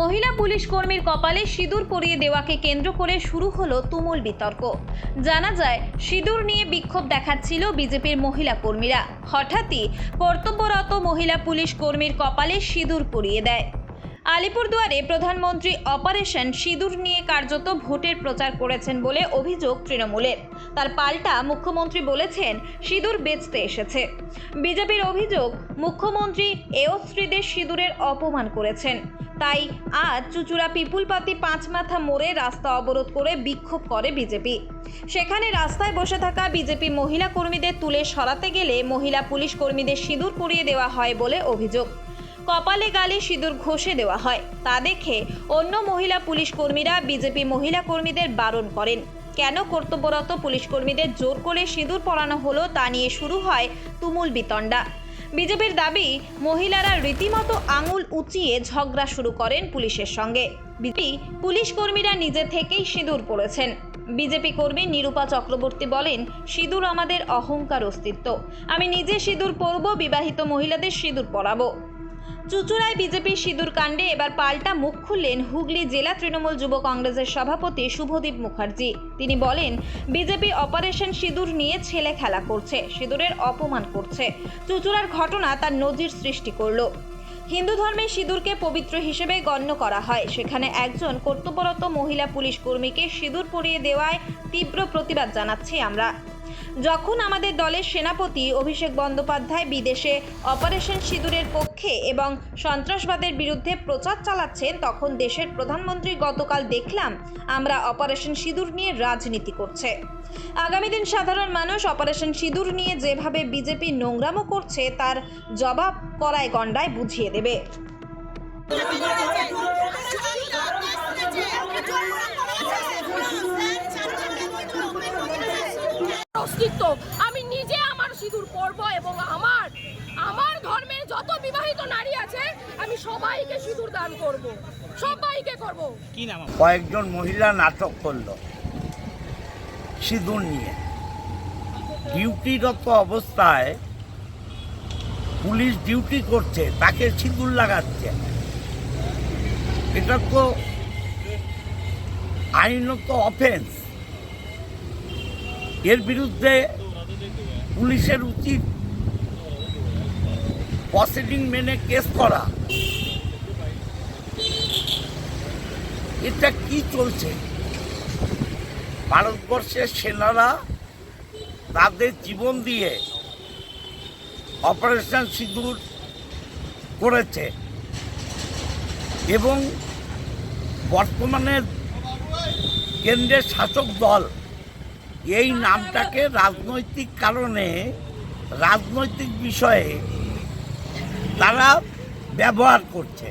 মহিলা পুলিশ কর্মীর কপালে সিঁদুর পরিয়ে দেওয়াকে কেন্দ্র করে শুরু হলো তুমুল বিতর্ক। জানা যায়, সিঁদুর নিয়ে বিক্ষোভ দেখাচ্ছিল বিজেপির মহিলা কর্মীরা। হঠাৎই কর্তব্যরত মহিলা পুলিশ কর্মীর কপালে সিঁদুর পরিয়ে দেয়। আলিপুরদুয়ারে প্রধানমন্ত্রী অপারেশন সিঁদুর নিয়ে কার্যত ভোটের প্রচার করেছেন বলে অভিযোগ তৃণমূলের। তার পাল্টা মুখ্যমন্ত্রী বলেছেন, সিঁদুর বেচতে এসেছে। বিজেপির অভিযোগ, মুখ্যমন্ত্রী এও এয়শ্রীদের সিঁদুরের অপমান করেছেন। তাই আজ চুচুড়া পিপুলপাতি পাঁচমাথা মোড়ে রাস্তা অবরোধ করে বিক্ষোভ করে বিজেপি। সেখানে রাস্তায় বসে থাকা বিজেপি মহিলা কর্মীদের তুলে সরাতে গেলে মহিলা পুলিশ কর্মীদের সিঁদুর পরিয়ে দেওয়া হয় বলে অভিযোগ। কপালে গালে সিঁদুর ঘষে দেওয়া হয়। তা দেখে অন্য মহিলা পুলিশ কর্মীরা বিজেপি মহিলা কর্মীদের বারণ করেন। কেন কর্তব্যরত পুলিশ কর্মীদের জোর করে সিঁদুর পরানো হলো তা নিয়ে শুরু হয় তুমুল বিতণ্ডা। বিজেপির দাবি, মহিলারা রীতিমতো আঙুল উঁচিয়ে ঝগড়া শুরু করেন পুলিশের সঙ্গে। বিজেপি পুলিশ কর্মীরা নিজে থেকেই সিঁদুর পড়েছেন। বিজেপি কর্মী নিরূপা চক্রবর্তী বলেন, সিঁদুর আমাদের অহংকার অস্তিত্ব। আমি নিজে সিঁদুর পরব, বিবাহিত মহিলাদের সিঁদুর পরাবো। চুচুড়ায় বিজেপির সিঁদুর কাণ্ডে এবার পাল্টা মুখ খুললেন হুগলি জেলা তৃণমূল যুব কংগ্রেসের সভাপতি শুভদীপ মুখার্জি। তিনি বলেন, বিজেপি অপারেশন সিঁদুর নিয়ে ছেলে খেলা করছে, সিঁদুরের অপমান করছে। চুচুড়ার ঘটনা তার নজির সৃষ্টি করল। হিন্দু ধর্মে সিঁদুরকে পবিত্র হিসেবে গণ্য করা হয়। সেখানে একজন কর্তব্যরত মহিলা পুলিশ কর্মীকে সিঁদুর পরিয়ে দেওয়ায় তীব্র প্রতিবাদ জানাচ্ছি আমরা। যখন আমাদের দলের সেনাপতি অভিষেক বন্দ্যোপাধ্যায় বিদেশে অপারেশন সিঁদুরের পক্ষে এবং সন্ত্রাসবাদের বিরুদ্ধে প্রচার চালাচ্ছেন, তখন দেশের প্রধানমন্ত্রী গতকাল দেখলাম আমরা অপারেশন সিঁদুর নিয়ে রাজনীতি করছে। আগামী দিন সাধারণ মানুষ অপারেশন সিঁদুর নিয়ে যেভাবে বিজেপি নোংরামো করছে, তার জবাব করায় গণ্ডায় বুঝিয়ে দেবে। আমি নিজে আমার সিঁদুর পরব এবং আমার আমার ধর্মের যত বিবাহিত নারী আছে আমি সবাইকে সিঁদুর দান করব। সবাইকে করব। কি নাম কয়েকজন মহিলা নাটক করল সিঁদুর নিয়ে। ডিউটিরত অবস্থায় পুলিশ ডিউটি করছে তাকে সিঁদুর লাগাচ্ছে। এটা তো আইনত অফেন্স এর বিরুদ্ধে পুলিশের উচিত প্রসিডিং মেনে কেস করা। এটা কি চলছে? ভারতবর্ষের সেনারা তাদের জীবন দিয়ে অপারেশন সিঁদুর করেছে এবং বর্তমানে কেন্দ্রের শাসক দল এই নামটাকে রাজনৈতিক কারণে রাজনৈতিক বিষয়ে তারা ব্যবহার করছে।